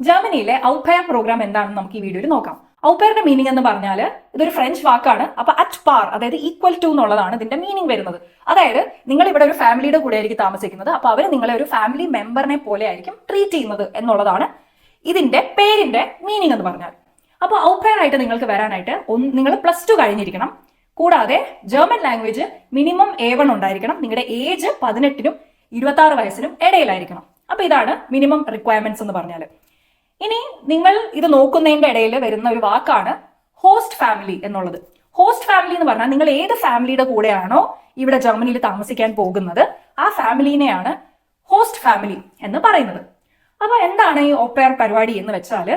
ജർമ്മനിയിലെ ഔപെയർ പ്രോഗ്രാം എന്താണെന്ന് നമുക്ക് ഈ വീഡിയോയിൽ നോക്കാം. ഔപ്പയറിന്റെ മീനിങ് എന്ന് പറഞ്ഞാൽ ഇതൊരു ഫ്രഞ്ച് വാക്കാണ്. അപ്പൊ അറ്റ് പാർ അതായത് ഈക്വൽ ടു എന്നുള്ളതാണ് ഇതിന്റെ മീനിങ് വരുന്നത്. അതായത് നിങ്ങൾ ഇവിടെ ഒരു ഫാമിലിയുടെ കൂടെ ആയിരിക്കും താമസിക്കുന്നത്. അപ്പൊ അവർ നിങ്ങളെ ഒരു ഫാമിലി മെമ്പറിനെ പോലെ ആയിരിക്കും ട്രീറ്റ് ചെയ്യുന്നത് എന്നുള്ളതാണ് ഇതിന്റെ പേരിന്റെ മീനിങ് എന്ന് പറഞ്ഞാൽ. അപ്പോൾ ഔപെയർ ആയിട്ട് നിങ്ങൾക്ക് വരാനായിട്ട് നിങ്ങൾ പ്ലസ് ടു കഴിഞ്ഞിരിക്കണം. കൂടാതെ German language minimum A one ഉണ്ടായിരിക്കണം. നിങ്ങളുടെ ഏജ് പതിനെട്ടിനും ഇരുപത്തി വയസ്സിനും ഇടയിലായിരിക്കണം. അപ്പൊ ഇതാണ് മിനിമം റിക്വയർമെന്റ്സ് എന്ന് പറഞ്ഞാൽ ഇനി നിങ്ങൾ ഇത് നോക്കുന്നതിന്റെ ഇടയിൽ വരുന്ന ഒരു വാക്കാണ് ഹോസ്റ്റ് ഫാമിലി എന്നുള്ളത്. ഹോസ്റ്റ് ഫാമിലി എന്ന് പറഞ്ഞാൽ നിങ്ങൾ ഏത് ഫാമിലിയുടെ കൂടെയാണോ ഇവിടെ ജർമ്മനിയിൽ താമസിക്കാൻ പോകുന്നത് ആ ഫാമിലിനെയാണ് ഹോസ്റ്റ് ഫാമിലി എന്ന് പറയുന്നത്. അപ്പൊ എന്താണ് ഈ ഓപ്പയർ പരിപാടി എന്ന് വെച്ചാൽ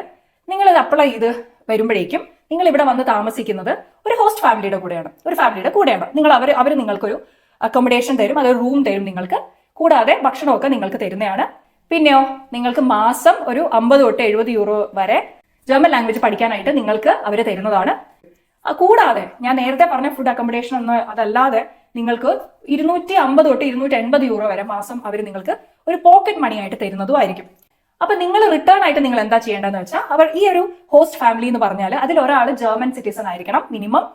നിങ്ങൾ ഇത് അപ്ലൈ ചെയ്ത് വരുമ്പോഴേക്കും നിങ്ങൾ ഇവിടെ വന്ന് താമസിക്കുന്നത് ഒരു ഹോസ്റ്റ് ഫാമിലിയുടെ കൂടെയാണ് ഒരു ഫാമിലിയുടെ കൂടെയാണ്. നിങ്ങൾ അവർ അവർ നിങ്ങൾക്കൊരു അക്കോമഡേഷൻ തരും അതൊരു റൂം തരും നിങ്ങൾക്ക്. കൂടാതെ ഭക്ഷണമൊക്കെ നിങ്ങൾക്ക് തരുന്നതാണ്. പിന്നെയോ നിങ്ങൾക്ക് മാസം ഒരു അമ്പത് തൊട്ട് എഴുപത് യൂറോ വരെ ജർമ്മൻ ലാംഗ്വേജ് പഠിക്കാനായിട്ട് നിങ്ങൾക്ക് അവർ തരുന്നതാണ്. കൂടാതെ ഞാൻ നേരത്തെ പറഞ്ഞ ഫുഡ് അക്കോമഡേഷൻ ഒന്നും അതല്ലാതെ നിങ്ങൾക്ക് ഇരുന്നൂറ്റി അമ്പത് തൊട്ട് ഇരുന്നൂറ്റി എൺപത് യൂറോ വരെ മാസം അവർ നിങ്ങൾക്ക് ഒരു പോക്കറ്റ് മണി ആയിട്ട് തരുന്നതും ആയിരിക്കും. അപ്പൊ നിങ്ങൾ റിട്ടേൺ ആയിട്ട് നിങ്ങൾ എന്താ ചെയ്യേണ്ടതെന്ന് വെച്ചാൽ അവർ ഈ ഒരു ഹോസ്റ്റ് ഫാമിലി എന്ന് പറഞ്ഞാൽ അതിൽ ഒരാൾ ജർമ്മൻ സിറ്റിസൺ ആയിരിക്കണം മിനിമം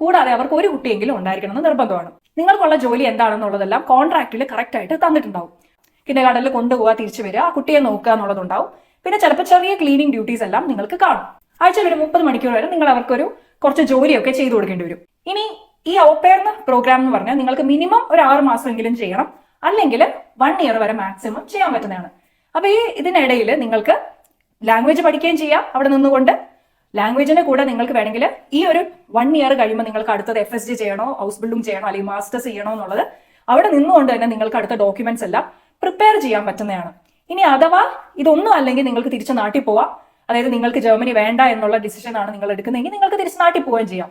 കൂടാതെ അവർക്ക് ഒരു കുട്ടിയെങ്കിലും ഉണ്ടായിരിക്കണം എന്ന് നിർബന്ധമാണ്. നിങ്ങൾക്കുള്ള ജോലി എന്താണെന്നുള്ളതെല്ലാം കോൺട്രാക്റ്റിൽ കറക്റ്റ് ആയിട്ട് തന്നിട്ടുണ്ടാവും. കിൻഡർ കടലിൽ കൊണ്ടുപോകുക തിരിച്ചു വരിക ആ കുട്ടിയെ നോക്കുക എന്നുള്ളതുണ്ടാവും. പിന്നെ ചിലപ്പോൾ ചെറിയ ക്ലീനിങ് ഡ്യൂട്ടീസ് എല്ലാം നിങ്ങൾക്ക് കാണും. ആഴ്ചയിൽ ഒരു മുപ്പത് മണിക്കൂർ വരെ നിങ്ങൾ അവർക്കൊരു കുറച്ച് ജോലിയൊക്കെ ചെയ്തു കൊടുക്കേണ്ടി വരും. ഇനി ഈ ഔപ്പയർന്ന പ്രോഗ്രാം എന്ന് പറഞ്ഞാൽ നിങ്ങൾക്ക് മിനിമം ഒരു ആറ് മാസമെങ്കിലും ചെയ്യണം. അല്ലെങ്കിൽ വൺ ഇയർ വരെ മാക്സിമം ചെയ്യാൻ പറ്റുന്നതാണ്. അപ്പൊ ഈ ഇതിനിടയിൽ നിങ്ങൾക്ക് ലാംഗ്വേജ് പഠിക്കുകയും ചെയ്യാം അവിടെ നിന്നുകൊണ്ട്. ലാംഗ്വേജിന്റെ കൂടെ നിങ്ങൾക്ക് വേണമെങ്കിൽ ഈ ഒരു വൺ ഇയർ കഴിയുമ്പോൾ നിങ്ങൾക്ക് അടുത്തത് എഫ് എസ് ജി ചെയ്യണോ ഹൗസ് ബിൽഡിംഗ് ചെയ്യണോ അല്ലെങ്കിൽ മാസ്റ്റേഴ്സ് ചെയ്യണോ എന്നുള്ളത് അവിടെ നിന്നുകൊണ്ട് തന്നെ നിങ്ങൾക്ക് അടുത്ത ഡോക്യുമെന്റ്സ് എല്ലാം പ്രിപ്പയർ ചെയ്യാൻ പറ്റുന്നതാണ്. ഇനി അഥവാ ഇതൊന്നും അല്ലെങ്കിൽ നിങ്ങൾക്ക് തിരിച്ച് നാട്ടിൽ പോവാം. അതായത് നിങ്ങൾക്ക് ജർമ്മനി വേണ്ട എന്നുള്ള ഡിസിഷൻ ആണ് നിങ്ങൾ എടുക്കുന്നതെങ്കിൽ നിങ്ങൾക്ക് തിരിച്ച് നാട്ടിൽ പോവുകയും ചെയ്യാം.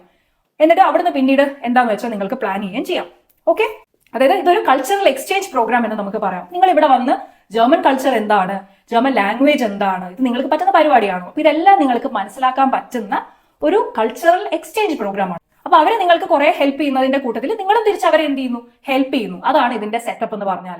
എന്നിട്ട് അവിടുന്ന് പിന്നീട് എന്താണെന്ന് വെച്ചാൽ നിങ്ങൾക്ക് പ്ലാൻ ചെയ്യുകയും ചെയ്യാം. ഓക്കെ അതായത് ഇതൊരു കൾച്ചറൽ എക്സ്ചേഞ്ച് പ്രോഗ്രാം എന്ന് നമുക്ക് പറയാം. നിങ്ങൾ ഇവിടെ വന്ന് ജർമ്മൻ കൾച്ചർ എന്താണ്? ജർമ്മൻ ലാംഗ്വേജ് എന്താണ്? ഇത് നിങ്ങൾക്ക് പറ്റുന്ന പരിപാടിയാണോ? അപ്പൊ ഇതെല്ലാം നിങ്ങൾക്ക് മനസ്സിലാക്കാൻ പറ്റുന്ന ഒരു കൾച്ചറൽ എക്സ്ചേഞ്ച് പ്രോഗ്രാമാണ് അപ്പൊ അവരെ നിങ്ങൾക്ക് കുറെ ഹെൽപ്പ് ചെയ്യുന്നതിന്റെ കൂട്ടത്തിൽ നിങ്ങളും തിരിച്ച് അവരെ എന്ത് ചെയ്യുന്നു? ഹെൽപ്പ് ചെയ്യുന്നു. അതാണ് ഇതിന്റെ സെറ്റപ്പ് എന്ന് പറഞ്ഞാൽ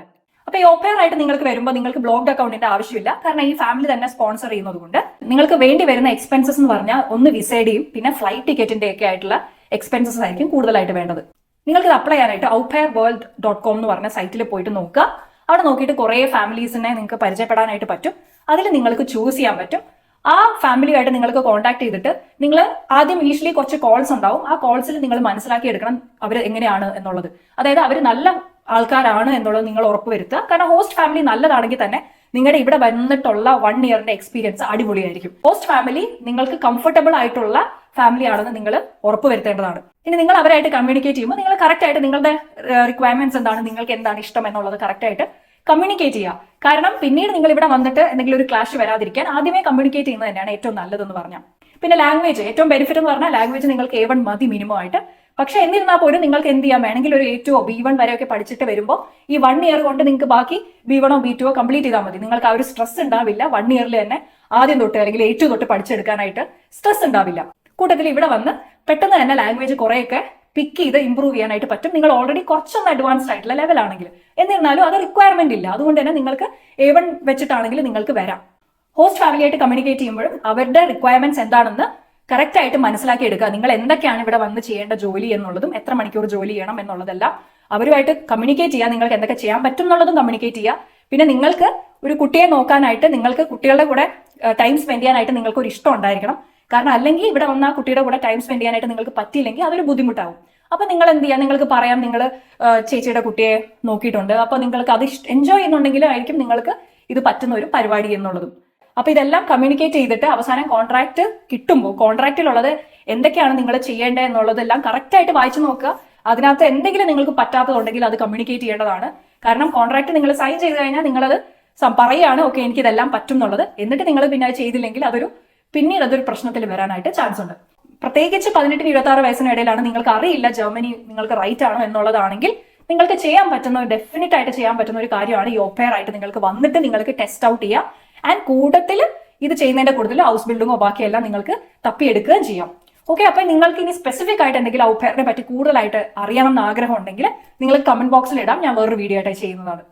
അപ്പൊ ഈ ഓപ്പയർ ആയിട്ട് നിങ്ങൾക്ക് വരുമ്പോൾ നിങ്ങൾക്ക് ബ്ലോക്ക്ഡ് അക്കൗണ്ടിന്റെ ആവശ്യമില്ല. കാരണം ഈ ഫാമിലി തന്നെ സ്പോൺസർ ചെയ്യുന്നത് കൊണ്ട് നിങ്ങൾക്ക് വേണ്ടി വരുന്ന എക്സ്പെൻസസ് എന്ന് പറഞ്ഞാൽ ഒന്ന് വിസയുടെയും പിന്നെ ഫ്ലൈറ്റ് ടിക്കറ്റിന്റെ ഒക്കെ ആയിട്ടുള്ള എക്സ്പെൻസസ് ആയിരിക്കും കൂടുതലായിട്ട് വേണ്ടത്. നിങ്ങൾക്ക് അപ്ലൈ ചെയ്യാനായിട്ട് ഔപ്പയർ വേൾഡ് ഡോട്ട് കോം എന്ന് പറഞ്ഞ സൈറ്റിൽ പോയിട്ട് നോക്കുക. അവിടെ നോക്കിയിട്ട് കുറേ ഫാമിലീസിനെ നിങ്ങൾക്ക് പരിചയപ്പെടാനായിട്ട് പറ്റും. അതിൽ നിങ്ങൾക്ക് ചൂസ് ചെയ്യാൻ പറ്റും. ആ ഫാമിലിയായിട്ട് നിങ്ങൾക്ക് കോൺടാക്ട് ചെയ്തിട്ട് നിങ്ങൾ ആദ്യം ഇനീഷ്യലി കുറച്ച് കോൾസ് ഉണ്ടാവും. ആ കോൾസിൽ നിങ്ങൾ മനസ്സിലാക്കി എടുക്കണം അവർ എങ്ങനെയാണ് എന്നുള്ളത്. അതായത് അവർ നല്ല ആൾക്കാരാണ് എന്നുള്ളത് നിങ്ങൾ ഉറപ്പുവരുത്തുക കാരണം ഹോസ്റ്റ് ഫാമിലി നല്ലതാണെങ്കിൽ തന്നെ നിങ്ങളുടെ ഇവിടെ വന്നിട്ടുള്ള വൺ ഇയറിന്റെ എക്സ്പീരിയൻസ് അടിപൊളിയായിരിക്കും. ഹോസ്റ്റ് ഫാമിലി നിങ്ങൾക്ക് കംഫർട്ടബിൾ ആയിട്ടുള്ള ഫാമിലി ആണെന്ന് നിങ്ങൾ ഉറപ്പുവരുത്തേണ്ടതാണ് ഇനി നിങ്ങൾ അവരായിട്ട് കമ്മ്യൂണിക്കേറ്റ് ചെയ്യുമ്പോൾ നിങ്ങൾ കറക്റ്റ് ആയിട്ട് നിങ്ങളുടെ റിക്വയർമെന്റ്സ് എന്താണ് നിങ്ങൾക്ക് എന്താണ് ഇഷ്ടം എന്നുള്ളത് കറക്റ്റ് ആയിട്ട് കമ്മ്യൂണിക്കേറ്റ് ചെയ്യുക. കാരണം പിന്നീട് നിങ്ങൾ ഇവിടെ വന്നിട്ട് എന്തെങ്കിലും ഒരു ക്ലാഷ് വരാതിരിക്കാൻ ആദ്യമേ കമ്മ്യൂണിക്കേറ്റ് ചെയ്യുന്നത് തന്നെയാണ് ഏറ്റവും നല്ലതെന്ന് പറഞ്ഞാൽ. പിന്നെ ലാംഗ്വേജ് ഏറ്റവും ബെനിഫിറ്റ് എന്ന് പറഞ്ഞാൽ ലാംഗ്വേജ് നിങ്ങൾക്ക് എ വൺ മതി മിനിമം ആയിട്ട്. പക്ഷെ എന്നിരുന്നാൽ പോലും നിങ്ങൾക്ക് എന്ത് ചെയ്യാൻ വേണമെങ്കിൽ ഒരു എ ടു ബി വൺ ഒക്കെ പഠിച്ചിട്ട് വരുമ്പോൾ ഈ വൺ ഇയർ കൊണ്ട് നിങ്ങൾക്ക് ബാക്കി ബി വണോ ബി ടുവോ കംപ്ലീറ്റ് ചെയ്താൽ മതി. നിങ്ങൾക്ക് ആ ഒരു സ്ട്രെസ് ഉണ്ടാവില്ല. വൺ ഇയറിൽ തന്നെ ആദ്യം തൊട്ട് അല്ലെങ്കിൽ എ ടു തൊട്ട് പഠിച്ചെടുക്കാനായിട്ട് സ്ട്രെസ് ഉണ്ടാവില്ല. കൂട്ടത്തിൽ ഇവിടെ വന്ന് പെട്ടെന്ന് തന്നെ ലാംഗ്വേജ് കുറേയൊക്കെ പിക്ക് ചെയ്ത് ഇമ്പ്രൂവ് ചെയ്യാനായിട്ട് പറ്റും. നിങ്ങൾ ഓൾറെഡി കുറച്ചൊന്ന് അഡ്വാൻസ്ഡ് ആയിട്ടുള്ള ലെവലാണെങ്കിൽ എന്നിരുന്നാലും അത് റിക്വയർമെന്റ് ഇല്ല. അതുകൊണ്ട് തന്നെ നിങ്ങൾക്ക് എ വൺ വെച്ചിട്ടാണെങ്കിൽ നിങ്ങൾക്ക് വരാം. ഹോസ്റ്റ് ഫാമിലി ആയിട്ട് കമ്മ്യൂണിക്കേറ്റ് ചെയ്യുമ്പോഴും അവരുടെ റിക്വയർമെന്റ്സ് എന്താണെന്ന് കറക്റ്റ് ആയിട്ട് മനസ്സിലാക്കി എടുക്കുക. നിങ്ങൾ എന്തൊക്കെയാണ് ഇവിടെ വന്ന് ചെയ്യേണ്ട ജോലി എന്നുള്ളതും എത്ര മണിക്കൂർ ജോലി ചെയ്യണം എന്നുള്ളതെല്ലാം അവരുമായിട്ട് കമ്മ്യൂണിക്കേറ്റ് ചെയ്യുക. നിങ്ങൾക്ക് എന്തൊക്കെ ചെയ്യാൻ പറ്റും എന്നുള്ളതും കമ്മ്യൂണിക്കേറ്റ് ചെയ്യുക. പിന്നെ നിങ്ങൾക്ക് ഒരു കുട്ടിയെ നോക്കാനായിട്ട് നിങ്ങൾക്ക് കുട്ടികളുടെ കൂടെ ടൈം സ്പെൻഡ് ചെയ്യാനായിട്ട് നിങ്ങൾക്ക് ഒരു ഇഷ്ടം ഉണ്ടായിരിക്കണം. കാരണം അല്ലെങ്കിൽ ഇവിടെ വന്ന ആ കുട്ടിയുടെ കൂടെ ടൈം സ്പെൻഡ് ചെയ്യാനായിട്ട് നിങ്ങൾക്ക് പറ്റിയില്ലെങ്കിൽ അതൊരു ബുദ്ധിമുട്ടാവും. അപ്പൊ നിങ്ങൾ എന്ത് ചെയ്യാം? നിങ്ങൾക്ക് പറയാം നിങ്ങൾ ചേച്ചിയുടെ കുട്ടിയെ നോക്കിയിട്ടുണ്ട്. അപ്പൊ നിങ്ങൾക്ക് അത് എൻജോയ് ചെയ്യുന്നുണ്ടെങ്കിലും ആയിരിക്കും നിങ്ങൾക്ക് ഇത് പറ്റുന്ന ഒരു പരിപാടി എന്നുള്ളതും. അപ്പൊ ഇതെല്ലാം കമ്മ്യൂണിക്കേറ്റ് ചെയ്തിട്ട് അവസാനം കോൺട്രാക്ട് കിട്ടുമ്പോൾ കോൺട്രാക്റ്റിലുള്ളത് എന്തൊക്കെയാണ് നിങ്ങൾ ചെയ്യേണ്ടത് എന്നുള്ളതെല്ലാം കറക്റ്റായിട്ട് വായിച്ചു നോക്കുക. അതിനകത്ത് എന്തെങ്കിലും നിങ്ങൾക്ക് പറ്റാത്തതുണ്ടെങ്കിൽ അത് കമ്മ്യൂണിക്കേറ്റ് ചെയ്യേണ്ടതാണ്. കാരണം കോൺട്രാക്ട് നിങ്ങൾ സൈൻ ചെയ്ത് കഴിഞ്ഞാൽ നിങ്ങളത് പറയുകയാണ് ഓക്കെ എനിക്ക് ഇതെല്ലാം പറ്റും എന്നുള്ളത്. എന്നിട്ട് നിങ്ങൾ പിന്നെ അത് ചെയ്തില്ലെങ്കിൽ അതൊരു പിന്നീട് അതൊരു പ്രശ്നത്തിൽ വരാനായിട്ട് ചാൻസ് ഉണ്ട്. പ്രത്യേകിച്ച് പതിനെട്ടിന് ഇരുപത്തി ആറ് വയസ്സിനിടയിലാണ് നിങ്ങൾക്ക് അറിയില്ല ജർമ്മനി നിങ്ങൾക്ക് റൈറ്റ് ആണോ എന്നുള്ളതാണെങ്കിൽ നിങ്ങൾക്ക് ചെയ്യാൻ പറ്റുന്ന ഡെഫിനറ്റ് ആയിട്ട് ചെയ്യാൻ പറ്റുന്ന ഒരു കാര്യമാണ് ഈ ഒപ്പയർ ആയിട്ട് നിങ്ങൾക്ക് വന്നിട്ട് നിങ്ങൾക്ക് ടെസ്റ്റ് ഔട്ട് ചെയ്യാം ആൻഡ് കൂട്ടത്തിൽ ഇത് ചെയ്യുന്നതിന്റെ കൂടുതൽ ഹൗസ് ബിൽഡിങ്ങോ ബാക്കിയെല്ലാം നിങ്ങൾക്ക് തപ്പിയെടുക്കുകയും ചെയ്യാം. ഓക്കെ അപ്പൊ നിങ്ങൾക്ക് ഇനി സ്പെസിഫിക് ആയിട്ട് എന്തെങ്കിലും ഔഫെയറിനെ പറ്റി കൂടുതലായിട്ട് അറിയണം എന്ന് ആഗ്രഹം ഉണ്ടെങ്കിൽ നിങ്ങൾ കമന്റ് ബോക്സിൽ ഇടാം. ഞാൻ വേറൊരു വീഡിയോ ആയിട്ട് ചെയ്യുന്നതാണ്.